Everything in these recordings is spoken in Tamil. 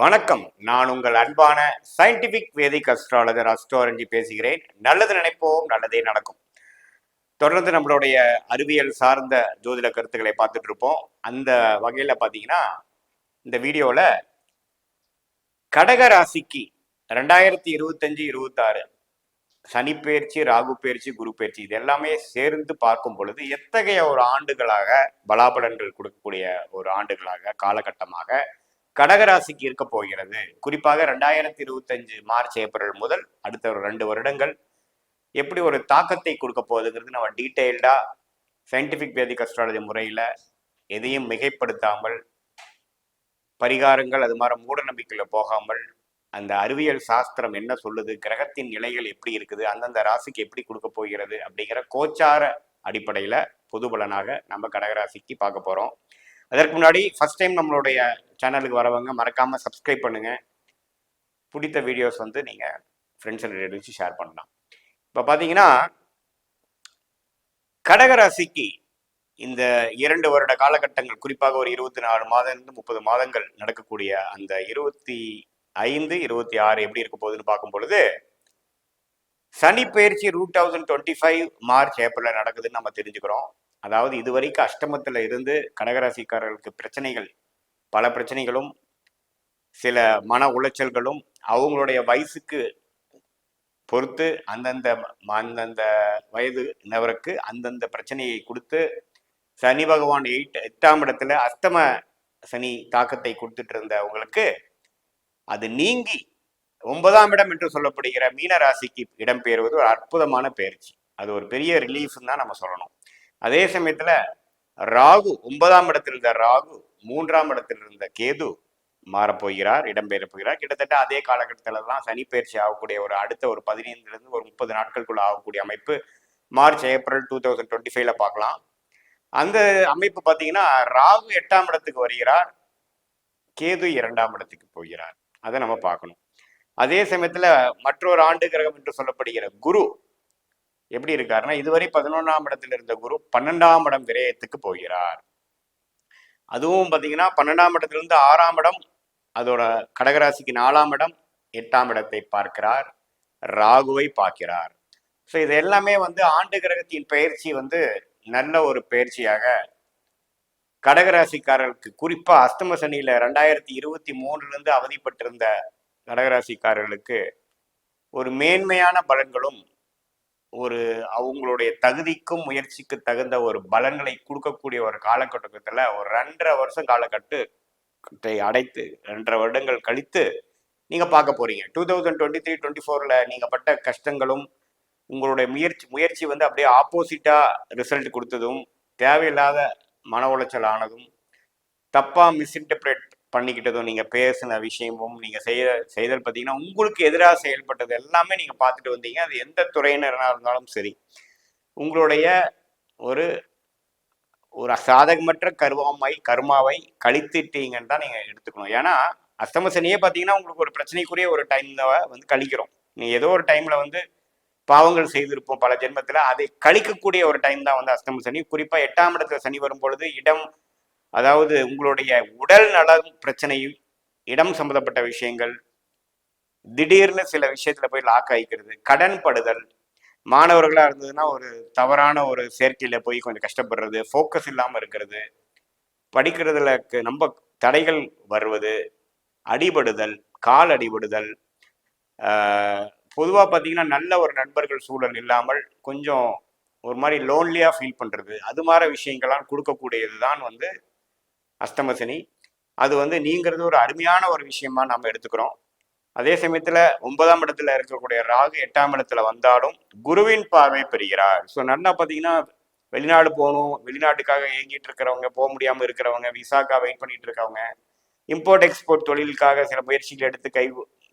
வணக்கம். நான் உங்கள் அன்பான சயின்டிபிக் வேதிக் அஸ்ட்ராலஜர் அஸ்ட்ராலஜி பேசுகிறேன். நல்லது நினைப்போம் நல்லதே நடக்கும். தொடர்ந்து நம்மளுடைய அறிவியல் சார்ந்த ஜோதிட கருத்துக்களை பார்த்துட்டு இருப்போம். அந்த வகையில பாத்தீங்கன்னா இந்த வீடியோல கடக ராசிக்கு ரெண்டாயிரத்தி இருபத்தஞ்சு இருபத்தாறு சனி பயிற்சி ராகு பயிற்சி குரு பயிற்சி இது எல்லாமே சேர்ந்து பார்க்கும் பொழுது எத்தகைய ஒரு ஆண்டுகளாக பலாபலன்கள் கொடுக்கக்கூடிய ஒரு ஆண்டுகளாக காலகட்டமாக கடகராசிக்கு இருக்க போகிறது. குறிப்பாக ரெண்டாயிரத்தி இருபத்தஞ்சு மார்ச் ஏப்ரல் முதல் அடுத்த ஒரு ரெண்டு வருடங்கள் எப்படி ஒரு தாக்கத்தை கொடுக்க போகுதுங்கிறது நம்ம டீட்டெயில்டா சயின்டிபிக் வேதிக் அஸ்ட்ராலஜி முறையில் எதையும் மிகைப்படுத்தாமல் பரிகாரங்கள் அது மாதிரி மூட நம்பிக்கையில் போகாமல் அந்த அறிவியல் சாஸ்திரம் என்ன சொல்லுது கிரகத்தின் நிலைகள் எப்படி இருக்குது அந்தந்த ராசிக்கு எப்படி கொடுக்க போகிறது அப்படிங்கிற கோச்சார அடிப்படையில பொது பலனாக நம்ம கடகராசிக்கு பார்க்க போறோம். அதற்கு முன்னாடி ஃபர்ஸ்ட் டைம் நம்மளுடைய சேனலுக்கு வரவங்க மறக்காம சப்ஸ்கிரைப் பண்ணுங்க. பிடித்த வீடியோஸ் வந்து நீங்கள் ஃப்ரெண்ட்ஸ் அண்ட் ரிலேட்டிவ்ஸ் ஷேர் பண்ணலாம். இப்போ பார்த்தீங்கன்னா கடகராசிக்கு இந்த இரண்டு வருட காலகட்டங்கள் குறிப்பாக ஒரு இருபத்தி நாலு மாதம் முப்பது மாதங்கள் நடக்கக்கூடிய அந்த இருபத்தி ஐந்து இருபத்தி ஆறு எப்படி இருக்க போகுதுன்னு பார்க்கும் பொழுது சனி பயிற்சி ரூ தௌசண்ட் டுவெண்ட்டி ஃபைவ் மார்ச் ஏப்ரலில் நடக்குதுன்னு நம்ம தெரிஞ்சுக்கிறோம். அதாவது இதுவரைக்கும் அஷ்டமத்தில் இருந்து கடகராசிக்காரர்களுக்கு பிரச்சனைகள் பல பிரச்சனைகளும் சில மன உளைச்சல்களும் அவங்களுடைய வயசுக்கு பொறுத்து அந்தந்த அந்தந்த வயது நபருக்கு அந்தந்த பிரச்சனையை கொடுத்து சனி பகவான் எயிட் எட்டாம் இடத்துல அஸ்தம சனி தாக்கத்தை கொடுத்துட்டு இருந்தவங்களுக்கு அது நீங்கி ஒன்பதாம் இடம் என்று சொல்லப்படுகிற மீன ராசிக்கு இடம்பெயர்வது ஒரு அற்புதமான பயிற்சி. அது ஒரு பெரிய ரிலீஃப்னு தான் நம்ம சொல்லணும். அதே சமயத்துல ராகு ஒன்பதாம் இடத்தில் இருந்த ராகு மூன்றாம் இடத்தில் இருந்த கேது மாறப்போகிறார் இடம்பெயர போகிறார். கிட்டத்தட்ட அதே காலகட்டத்துல தான் சனி பயிற்சி ஆகக்கூடிய ஒரு அடுத்த ஒரு பதினைந்துல இருந்து ஒரு முப்பது நாட்களுக்குள்ள ஆகக்கூடிய அமைப்பு March April two thousand twenty ஃபைவ்ல பார்க்கலாம். அந்த அமைப்பு பார்த்தீங்கன்னா ராகு எட்டாம் இடத்துக்கு வருகிறார் கேது இரண்டாம் இடத்துக்கு போகிறார். அதை நம்ம பார்க்கணும். அதே சமயத்துல மற்றொரு ஆண்டு கிரகம் என்று சொல்லப்படுகிற குரு எப்படி இருக்காருன்னா இதுவரை பதினொன்றாம் இடத்துல இருந்த குரு பன்னெண்டாம் இடம் விரயத்துக்கு போகிறார். அதுவும் பார்த்தீங்கன்னா பன்னெண்டாம் இடத்திலிருந்து ஆறாம் இடம் அதோட கடகராசிக்கு நாலாம் இடம் எட்டாம் இடத்தை பார்க்கிறார். ராகுவை பார்க்கிறார். ஸோ இது எல்லாமே வந்து ஆண்டு கிரகத்தின் பயிற்சி வந்து நல்ல ஒரு பயிற்சியாக கடகராசிக்காரர்களுக்கு குறிப்பா அஸ்தம சனியில் ரெண்டாயிரத்தி இருபத்தி மூணுல இருந்து அவதிப்பட்டிருந்த கடகராசிக்காரர்களுக்கு ஒரு மேன்மையான பலன்களும் ஒரு அவங்களுடைய தகுதிக்கும் முயற்சிக்கு தகுந்த ஒரு பலன்களை கொடுக்கக்கூடிய ஒரு காலகட்டத்தில் ஒரு ரெண்டரை வருஷம் காலகட்டத்தை அடைத்து ரெண்டரை வருடங்கள் கழித்து நீங்கள் பார்க்க போறீங்க. Two thousand twenty three twenty ஃபோரில் நீங்கள் பட்ட கஷ்டங்களும் உங்களுடைய முயற்சி முயற்சி வந்து அப்படியே ஆப்போசிட்டாக ரிசல்ட் கொடுத்ததும் தேவையில்லாத மன உளைச்சல் ஆனதும் தப்பாக மிஸ்இன்டர்பிரேட் பண்ணிக்கிட்டதும் நீங்க பேசின விஷயமும் நீங்க செய்ய செய்தல் பார்த்தீங்கன்னா உங்களுக்கு எதிராக செயல்பட்டது எல்லாமே நீங்க பார்த்துட்டு வந்தீங்க. அது எந்த துறையினராக இருந்தாலும் சரி. உங்களுடைய ஒரு ஒரு சாதகமற்ற கருவாமை கர்மாவை கழித்துட்டீங்கன்னு தான் நீங்க எடுத்துக்கணும். ஏன்னா அஸ்தம சனியே பார்த்தீங்கன்னா உங்களுக்கு ஒரு பிரச்சனைக்குரிய ஒரு டைம்ல வந்து கழிக்கிறோம். நீங்க ஏதோ ஒரு டைம்ல வந்து பாவங்கள் செய்திருப்போம் பல ஜென்மத்துல. அதை கழிக்கக்கூடிய ஒரு டைம் தான் வந்து அஸ்தம சனி. குறிப்பா எட்டாம் இடத்துல சனி வரும் பொழுது இடம் அதாவது உங்களுடைய உடல் நலம் பிரச்சனையும் இடம் சம்பந்தப்பட்ட விஷயங்கள் திடீர்னு சில விஷயத்துல போய் லாக் ஆகிக்கிறது கடன் படுதல் மாணவர்களாக இருந்ததுன்னா ஒரு தவறான ஒரு சேர்க்கையில் போய் கொஞ்சம் கஷ்டப்படுறது ஃபோக்கஸ் இல்லாமல் இருக்கிறது படிக்கிறதுல க- தடைகள் வருவது அடிபடுதல் கால் அடிபடுதல் பொதுவாக பார்த்தீங்கன்னா நல்ல ஒரு நண்பர்கள் சூழல் இல்லாமல் கொஞ்சம் ஒரு மாதிரி லோன்லியாக ஃபீல் பண்ணுறது அது மாதிரி விஷயங்கள்லாம் கொடுக்கக்கூடியது தான் வந்து அஷ்டமசனி. அது வந்து நீங்கிறது ஒரு அருமையான ஒரு விஷயமா நம்ம எடுத்துக்கிறோம். அதே சமயத்தில் ஒன்பதாம் இடத்துல இருக்கக்கூடிய ராகு எட்டாம் இடத்துல வந்தாலும் குருவின் பார்வை பெறுகிறார் ஸோ நல்லா பார்த்தீங்கன்னா வெளிநாடு போகணும் வெளிநாட்டுக்காக ஏங்கிட்டு இருக்கிறவங்க போக முடியாமல் இருக்கிறவங்க விசாக்காக வெயிட் பண்ணிட்டு இருக்கவங்க இம்போர்ட் எக்ஸ்போர்ட் தொழிலுக்காக சில முயற்சிகள் எடுத்து கை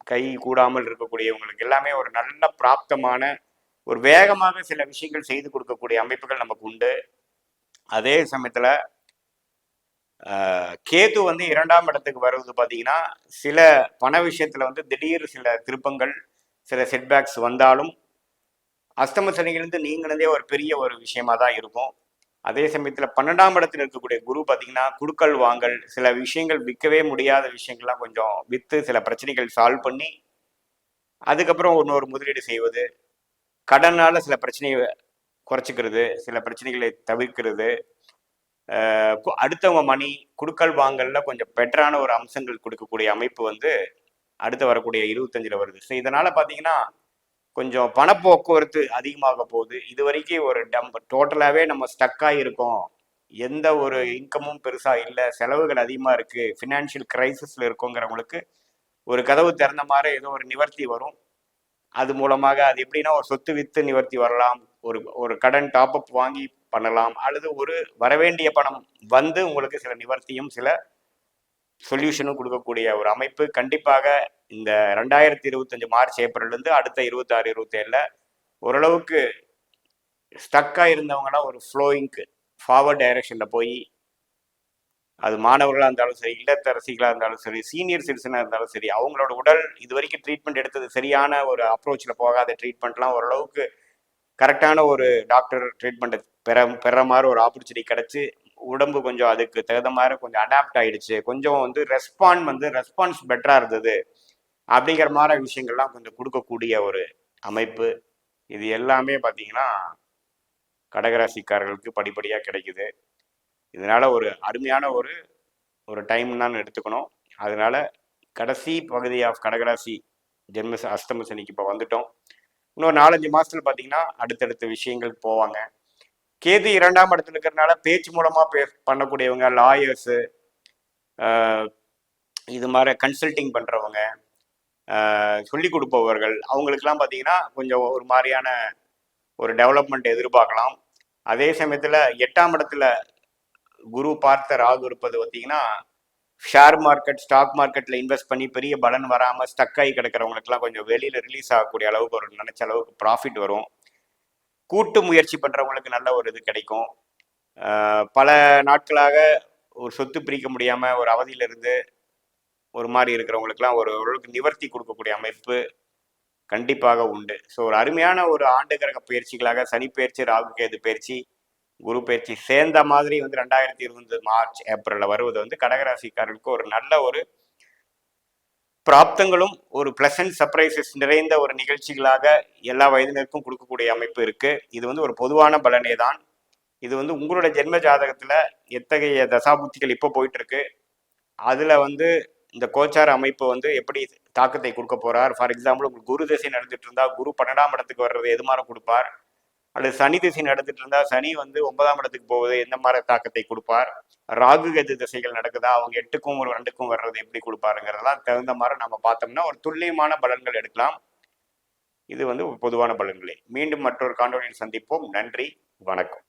கை கூடாமல் இருக்கக்கூடியவங்களுக்கு எல்லாமே ஒரு நல்ல பிராப்தமான ஒரு வேகமாக சில விஷயங்கள் செய்து கொடுக்கக்கூடிய அமைப்புகள் நமக்கு உண்டு. அதே சமயத்தில் கேது வந்து இரண்டாம் இடத்துக்கு வருவது பார்த்தீங்கன்னா சில பண விஷயத்தில் வந்து திடீர் சில திருப்பங்கள் சில செட்பேக்ஸ் வந்தாலும் அஸ்தம சனியிலிருந்து நீங்கினதே ஒரு பெரிய ஒரு விஷயமா தான் இருக்கும். அதே சமயத்தில் பன்னெண்டாம் இடத்துல இருக்கக்கூடிய குரு பார்த்தீங்கன்னா குடுக்கல் வாங்கல் சில விஷயங்கள் விற்கவே முடியாத விஷயங்கள்லாம் கொஞ்சம் விற்று சில பிரச்சனைகள் சால்வ் பண்ணி அதுக்கப்புறம் இன்னொரு முதலீடு செய்வது கடனால் சில பிரச்சனையை குறைச்சிக்கிறது சில பிரச்சனைகளை தவிர்க்கிறது அடுத்தவங்க மணி குடுக்கல் வாங்கல்ல கொஞ்சம் பெட்டரான ஒரு அம்சங்கள் கொடுக்கக்கூடிய அமைப்பு வந்து அடுத்து வரக்கூடிய இருபத்தஞ்சில் வருது. ஸோ இதனால் பார்த்தீங்கன்னா கொஞ்சம் பணப்போக்குவரத்து அதிகமாக போகுது. இது வரைக்கும் ஒரு டம் டோட்டலாகவே நம்ம ஸ்டக்காக இருக்கோம் எந்த ஒரு இன்கமும் பெருசாக இல்லை. செலவுகள் அதிகமாக இருக்குது ஃபினான்ஷியல் கிரைசிஸில் இருக்கோங்கிறவங்களுக்கு ஒரு கதவு திறந்த மாதிரி ஏதோ ஒரு நிவர்த்தி வரும். அது மூலமாக அது எப்படின்னா ஒரு சொத்து வித்து நிவர்த்தி வரலாம் ஒரு ஒரு கடன் டாப் அப் வாங்கி பண்ணலாம் அல்லது ஒரு வரவேண்டிய பணம் வந்து உங்களுக்கு சில நிவர்த்தியும் சில சொல்யூஷனும் கொடுக்கக்கூடிய ஒரு அமைப்பு. கண்டிப்பாக இந்த ரெண்டாயிரத்தி இருபத்தஞ்சு மார்ச் ஏப்ரல்லேருந்து அடுத்த இருபத்தாறு இருபத்தேழில் ஓரளவுக்கு ஸ்டக்காக இருந்தவங்களாம் ஒரு ஃப்ளோயிங்க்கு ஃபார்வர்ட் டைரக்ஷனில் போய் அது மாணவர்களாக இருந்தாலும் சரி இல்லத்தரசிகளாக இருந்தாலும் சரி சீனியர் சிட்டிசனாக இருந்தாலும் சரி அவங்களோட உடல் இது வரைக்கும் ட்ரீட்மெண்ட் எடுத்தது சரியான ஒரு அப்ரோச்சில் போகாத ட்ரீட்மெண்ட்லாம் ஓரளவுக்கு கரெக்டான ஒரு டாக்டர் ட்ரீட்மெண்ட்டை பெற பெற மாதிரி ஒரு ஆப்பர்ச்சுனிட்டி கிடச்சி உடம்பு கொஞ்சம் அதுக்கு தகுந்த மாதிரி கொஞ்சம் அடாப்ட் ஆயிடுச்சு. கொஞ்சம் வந்து ரெஸ்பாண்ட் வந்து ரெஸ்பான்ஸ் பெட்டராக இருந்தது. அப்படிங்கிற மாதிரி விஷயங்கள்லாம் கொஞ்சம் கொடுக்கக்கூடிய ஒரு அமைப்பு. இது எல்லாமே பார்த்தீங்கன்னா கடகராசிக்காரர்களுக்கு படிப்படியாக கிடைக்குது. இதனால் ஒரு அருமையான ஒரு ஒரு டைம் தான் எடுத்துக்கணும். அதனால் கடைசி பகுதி ஆஃப் கடகராசி ஜென்ம அஷ்டம சனிக்கு இப்போ வந்துட்டோம். இன்னொரு நாலஞ்சு மாதத்தில் பார்த்தீங்கன்னா அடுத்தடுத்த விஷயங்கள் போவாங்க. கேது இரண்டாம் இடத்துல இருக்கிறனால பேச்சு மூலமாக பே பண்ணக்கூடியவங்க லாயர்ஸு இது மாதிரி கன்சல்டிங் பண்ணுறவங்க சொல்லி கொடுப்பவர்கள் அவங்களுக்கெல்லாம் பார்த்தீங்கன்னா கொஞ்சம் ஒரு மாதிரியான ஒரு டெவலப்மெண்ட் எதிர்பார்க்கலாம். அதே சமயத்தில் எட்டாம் இடத்துல குரு பார்த்த ராகு இருப்பது பார்த்தீங்கன்னா ஷேர் மார்க்கெட் ஸ்டாக் மார்க்கெட்டில் இன்வெஸ்ட் பண்ணி பெரிய பலன் வராமல் ஸ்டக் ஆகி கிடக்கிறவங்களுக்குலாம் கொஞ்சம் வெளியில் ரிலீஸ் ஆகக்கூடிய அளவுக்கு ஒரு நினைச்ச அளவுக்கு ப்ராஃபிட் வரும். கூட்டு முயற்சி பண்ணுறவங்களுக்கு நல்ல ஒரு இது கிடைக்கும். பல நாட்களாக ஒரு சொத்து பிரிக்க முடியாமல் ஒரு அவதியிலிருந்து ஒரு மாதிரி இருக்கிறவங்களுக்குலாம் ஒரு ஓரளவுக்கு நிவர்த்தி கொடுக்கக்கூடிய அமைப்பு கண்டிப்பாக உண்டு. ஸோ ஒரு அருமையான ஒரு ஆண்டு கிரக பயிற்சிகளாக சனி பயிற்சி ராகு கேது பயிற்சி குரு பயிற்சி சேர்ந்த மாதிரி வந்து ரெண்டாயிரத்தி இருபது மார்ச் ஏப்ரலில் வருவது வந்து கடகராசிக்காரர்களுக்கு ஒரு நல்ல ஒரு பிராப்தங்களும் ஒரு பிளசன்ட் சர்ப்ரைசஸ் நிறைந்த ஒரு நிகழ்ச்சிகளாக எல்லா வயதினருக்கும் கொடுக்கக்கூடிய அமைப்பு இருக்கு. இது வந்து ஒரு பொதுவான பலனே தான். இது வந்து உங்களோட ஜென்ம ஜாதகத்துல எத்தகைய தசாபுத்திகள் இப்போ போயிட்டு இருக்கு அதுல வந்து இந்த கோச்சார அமைப்பு வந்து எப்படி தாக்கத்தை கொடுக்க போறார்? ஃபார் எக்ஸாம்பிள் உங்களுக்கு குரு தசை நடந்துட்டு இருந்தா குரு பன்னெண்டாம் இடத்துக்கு வர்றது எது மாதிரி கொடுப்பார்? அல்லது சனி திசை நடந்துட்டு இருந்தா சனி வந்து ஒன்பதாம் இடத்துக்கு போவது எந்த மாதிரி தாக்கத்தை கொடுப்பார்? ராகு கெது திசைகள் நடக்குதா? அவங்க எட்டுக்கும் ஒரு ரெண்டுக்கும் வர்றது எப்படி கொடுப்பாருங்கிறதெல்லாம் தகுந்த மாதிரி நம்ம பார்த்தோம்னா ஒரு துல்லியமான பலன்கள் எடுக்கலாம். இது வந்து பொதுவான பலன்களே. மீண்டும் மற்றொரு காணொலியில் சந்திப்போம். நன்றி. வணக்கம்.